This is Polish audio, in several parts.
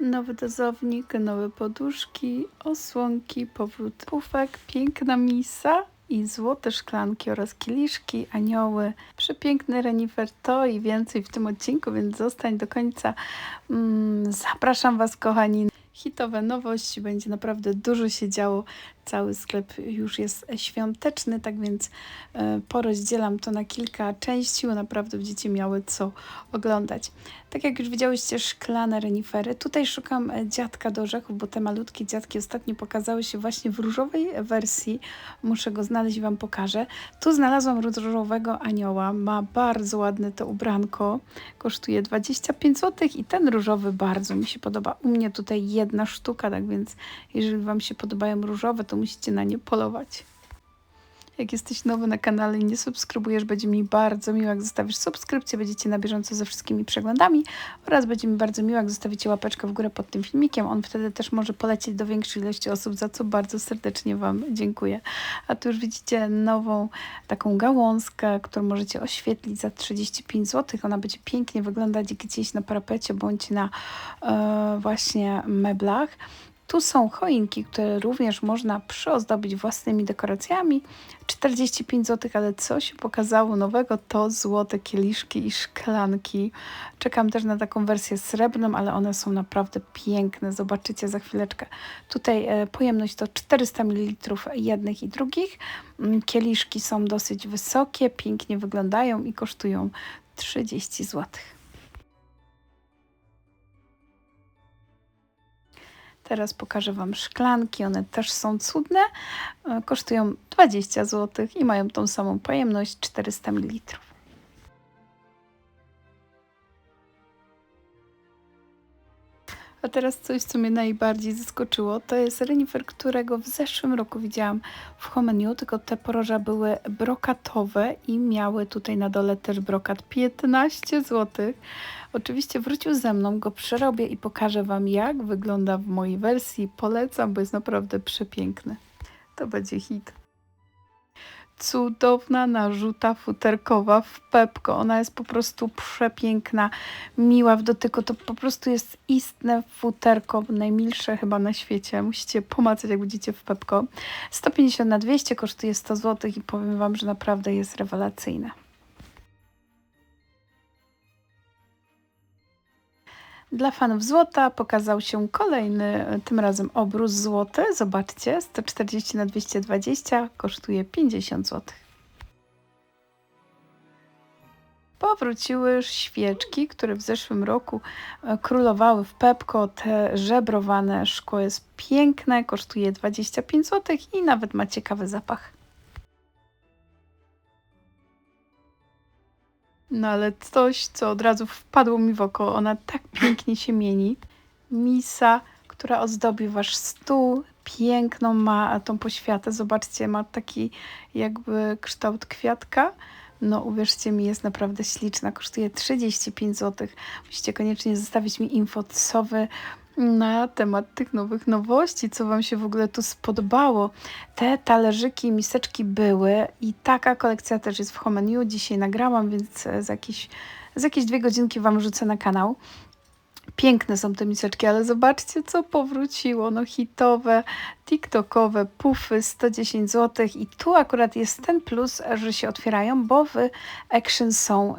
Nowy dozownik, nowe poduszki, osłonki, powrót pufek, piękna misa i złote szklanki oraz kieliszki, anioły, przepiękny renifer, to i więcej w tym odcinku, więc zostań do końca. Mm, zapraszam Was, kochani. Hitowe nowości, będzie naprawdę dużo się działo. Cały sklep już jest świąteczny, tak więc e, porozdzielam to na kilka części, bo naprawdę będziecie miały co oglądać. Tak jak już widziałyście, szklane renifery. Tutaj szukam e, dziadka do orzechów, bo te malutkie dziadki ostatnio pokazały się właśnie w różowej wersji. Muszę go znaleźć i Wam pokażę. Tu znalazłam różowego anioła. Ma bardzo ładne to ubranko. Kosztuje 25 zł i ten różowy bardzo mi się podoba. U mnie tutaj jedna sztuka, tak więc jeżeli Wam się podobają różowe, to musicie na nie polować. Jak jesteś nowy na kanale i nie subskrybujesz, będzie mi bardzo miło, jak zostawisz subskrypcję, będziecie na bieżąco ze wszystkimi przeglądami oraz będzie mi bardzo miło, jak zostawicie łapeczkę w górę pod tym filmikiem. On wtedy też może polecieć do większej ilości osób, za co bardzo serdecznie Wam dziękuję. A tu już widzicie nową taką gałązkę, którą możecie oświetlić za 35 zł. Ona będzie pięknie wyglądać gdzieś na parapecie bądź na e, właśnie meblach. Tu są choinki, które również można przyozdobić własnymi dekoracjami. 45 zł, ale co się pokazało nowego to złote kieliszki i szklanki. Czekam też na taką wersję srebrną, ale one są naprawdę piękne. Zobaczycie za chwileczkę. Tutaj e, pojemność to 400 ml jednych i drugich. Mm, kieliszki są dosyć wysokie, pięknie wyglądają i kosztują 30 złotych. Teraz pokażę Wam szklanki, one też są cudne. E, kosztują 20 zł i mają tą samą pojemność 400 ml. A teraz coś, co mnie najbardziej zaskoczyło, to jest renifer, którego w zeszłym roku widziałam w Homeniu, tylko te poroża były brokatowe i miały tutaj na dole też brokat 15 zł. Oczywiście wrócił ze mną, go przerobię i pokażę Wam, jak wygląda w mojej wersji. Polecam, bo jest naprawdę przepiękny. To będzie hit cudowna narzuta futerkowa w Pepko. Ona jest po prostu przepiękna, miła w dotyku. To po prostu jest istne futerko, najmilsze chyba na świecie. Musicie pomacać, jak będziecie w Pepko. 150 na 200 kosztuje 100 zł i powiem Wam, że naprawdę jest rewelacyjne. Dla fanów złota pokazał się kolejny, tym razem obrus złoty. Zobaczcie, 140 na 220 kosztuje 50 zł. Powróciły świeczki, które w zeszłym roku e, królowały w Pepko. Te żebrowane szkło jest piękne, kosztuje 25 zł i nawet ma ciekawy zapach. No ale coś, co od razu wpadło mi w oko, ona tak pięknie się mieni. Misa, która ozdobi wasz stół, piękną ma tą poświatę. Zobaczcie, ma taki jakby kształt kwiatka. No uwierzcie mi, jest naprawdę śliczna. Kosztuje 35 zł. Musicie koniecznie zostawić mi info, co wy na temat tych nowych nowości, co Wam się w ogóle tu spodobało. Te talerzyki i miseczki były i taka kolekcja też jest w Homeniu. Dzisiaj nagrałam, więc za jakieś, za jakieś dwie godzinki Wam rzucę na kanał. Piękne są te miseczki, ale zobaczcie, co powróciło. No hitowe, tiktokowe, pufy 110 zł i tu akurat jest ten plus, że się otwierają, bo w Action są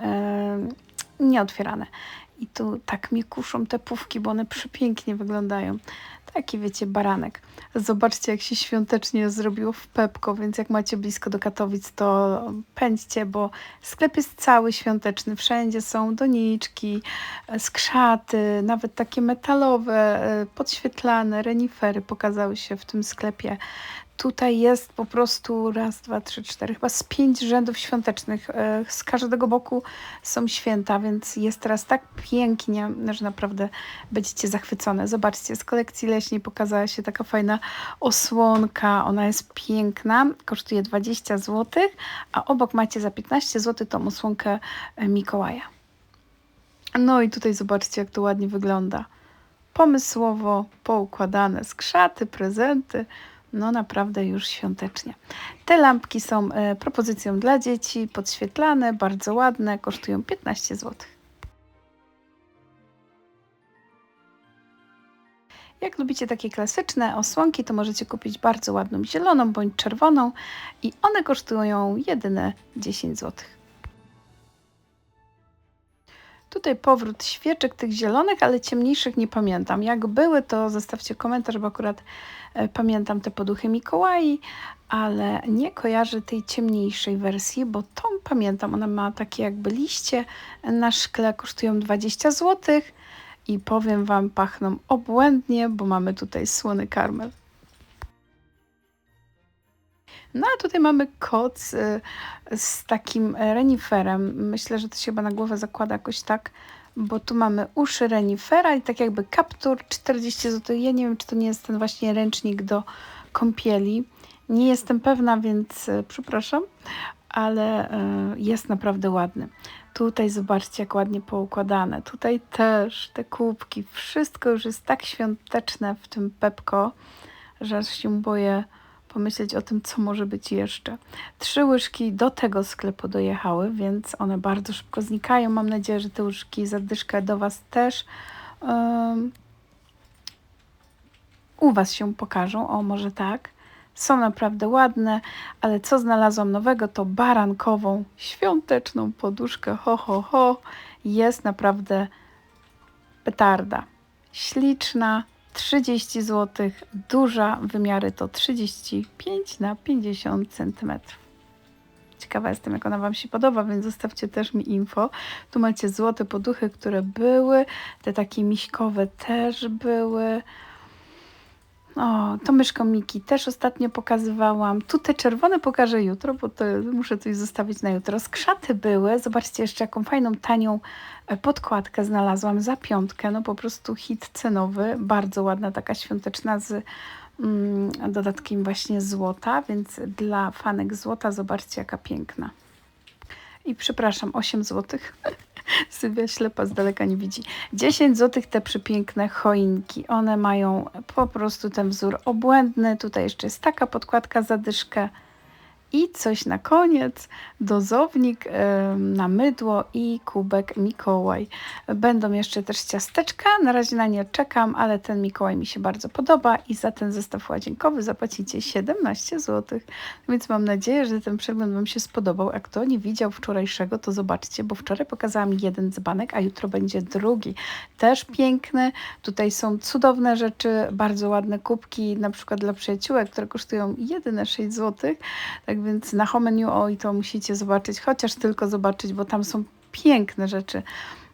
yy, nieotwierane. I tu tak mnie kuszą te pówki, bo one przepięknie wyglądają. Taki wiecie, baranek. Zobaczcie, jak się świątecznie zrobiło w Pepko, więc jak macie blisko do Katowic, to pędźcie, bo sklep jest cały świąteczny. Wszędzie są doniczki, skrzaty, nawet takie metalowe, e, podświetlane, renifery pokazały się w tym sklepie. Tutaj jest po prostu raz, dwa, trzy, cztery, chyba z pięć rzędów świątecznych. E, z każdego boku są święta, więc jest teraz tak pięknie, że naprawdę będziecie zachwycone. Zobaczcie, z kolekcji leśnej pokazała się taka fajna osłonka. Ona jest piękna, kosztuje 20 zł, a obok macie za 15 zł tą osłonkę e, Mikołaja. No i tutaj zobaczcie, jak to ładnie wygląda. Pomysłowo poukładane skrzaty, prezenty no naprawdę już świątecznie. Te lampki są e, propozycją dla dzieci, podświetlane, bardzo ładne, kosztują 15 zł. Jak lubicie takie klasyczne osłonki, to możecie kupić bardzo ładną zieloną bądź czerwoną i one kosztują jedyne 10 zł. Tutaj powrót świeczek tych zielonych, ale ciemniejszych nie pamiętam. Jak były, to zostawcie komentarz, bo akurat e, pamiętam te poduchy Mikołaj, ale nie kojarzę tej ciemniejszej wersji, bo tą pamiętam. Ona ma takie jakby liście na szkle, kosztują 20 zł i powiem Wam, pachną obłędnie, bo mamy tutaj słony karmel. No a tutaj mamy koc y, z takim reniferem. Myślę, że to się chyba na głowę zakłada jakoś tak, bo tu mamy uszy renifera i tak jakby kaptur 40 zł. Ja nie wiem, czy to nie jest ten właśnie ręcznik do kąpieli. Nie jestem pewna, więc y, przepraszam, ale y, jest naprawdę ładny. Tutaj zobaczcie, jak ładnie poukładane. Tutaj też te kubki, wszystko już jest tak świąteczne w tym Pepko, że aż się boję pomyśleć o tym, co może być jeszcze. Trzy łyżki do tego sklepu dojechały, więc one bardzo szybko znikają. Mam nadzieję, że te łyżki za dyszkę do Was też um, u Was się pokażą. O, może tak. Są naprawdę ładne, ale co znalazłam nowego, to barankową, świąteczną poduszkę. Ho, ho, ho. Jest naprawdę petarda. Śliczna, 30 zł, duża, wymiary to 35 na 50 cm. Ciekawa jestem, jak ona Wam się podoba, więc zostawcie też mi info. Tu macie złote poduchy, które były, te takie miśkowe też były. O, to myszką Miki też ostatnio pokazywałam. Tu te czerwone pokażę jutro, bo to muszę coś zostawić na jutro. Skrzaty były. Zobaczcie jeszcze, jaką fajną, tanią e, podkładkę znalazłam za piątkę. No po prostu hit cenowy. Bardzo ładna, taka świąteczna z mm, dodatkiem właśnie złota, więc dla fanek złota zobaczcie, jaka piękna. I przepraszam, 8 złotych. Sylwia ślepa z daleka nie widzi. 10 zł te przepiękne choinki. One mają po prostu ten wzór obłędny. Tutaj jeszcze jest taka podkładka zadyszkę. I coś na koniec, dozownik na mydło i kubek Mikołaj. Będą jeszcze też ciasteczka, na razie na nie czekam, ale ten Mikołaj mi się bardzo podoba i za ten zestaw łazienkowy zapłacicie 17 zł. Więc mam nadzieję, że ten przegląd Wam się spodobał. A kto nie widział wczorajszego, to zobaczcie, bo wczoraj pokazałam jeden dzbanek, a jutro będzie drugi. Też piękny. Tutaj są cudowne rzeczy, bardzo ładne kubki, na przykład dla przyjaciółek, które kosztują jedyne 6 zł. Tak więc na home menu oj to musicie zobaczyć, chociaż tylko zobaczyć, bo tam są piękne rzeczy.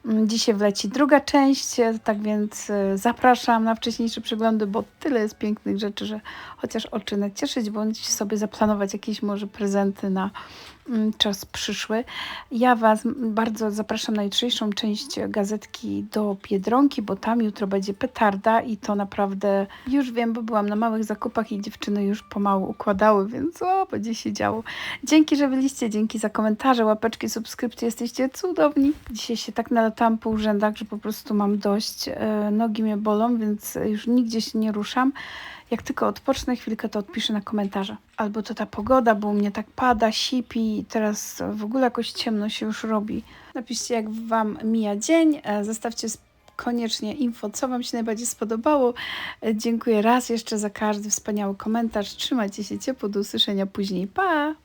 Mm, dzisiaj wleci druga część, e, tak więc e, zapraszam na wcześniejsze przeglądy, bo tyle jest pięknych rzeczy, że chociaż oczy nacieszyć, bądź sobie zaplanować jakieś może prezenty na czas przyszły. Ja Was bardzo zapraszam na jutrzejszą część gazetki do Biedronki, bo tam jutro będzie petarda i to naprawdę już wiem, bo byłam na małych zakupach i dziewczyny już pomału układały, więc o, będzie się działo. Dzięki, że byliście, dzięki za komentarze, łapeczki, subskrypcje, jesteście cudowni. Dzisiaj się tak nalatałam po urzędach, że po prostu mam dość, e, nogi mnie bolą, więc już nigdzie się nie ruszam. Jak tylko odpocznę chwilkę, to odpiszę na komentarze. Albo to ta pogoda, bo u mnie tak pada, sipi, teraz w ogóle jakoś ciemno się już robi. Napiszcie, jak Wam mija dzień. E, zostawcie koniecznie info, co Wam się najbardziej spodobało. E, dziękuję raz jeszcze za każdy wspaniały komentarz. Trzymajcie się ciepło, do usłyszenia później. Pa!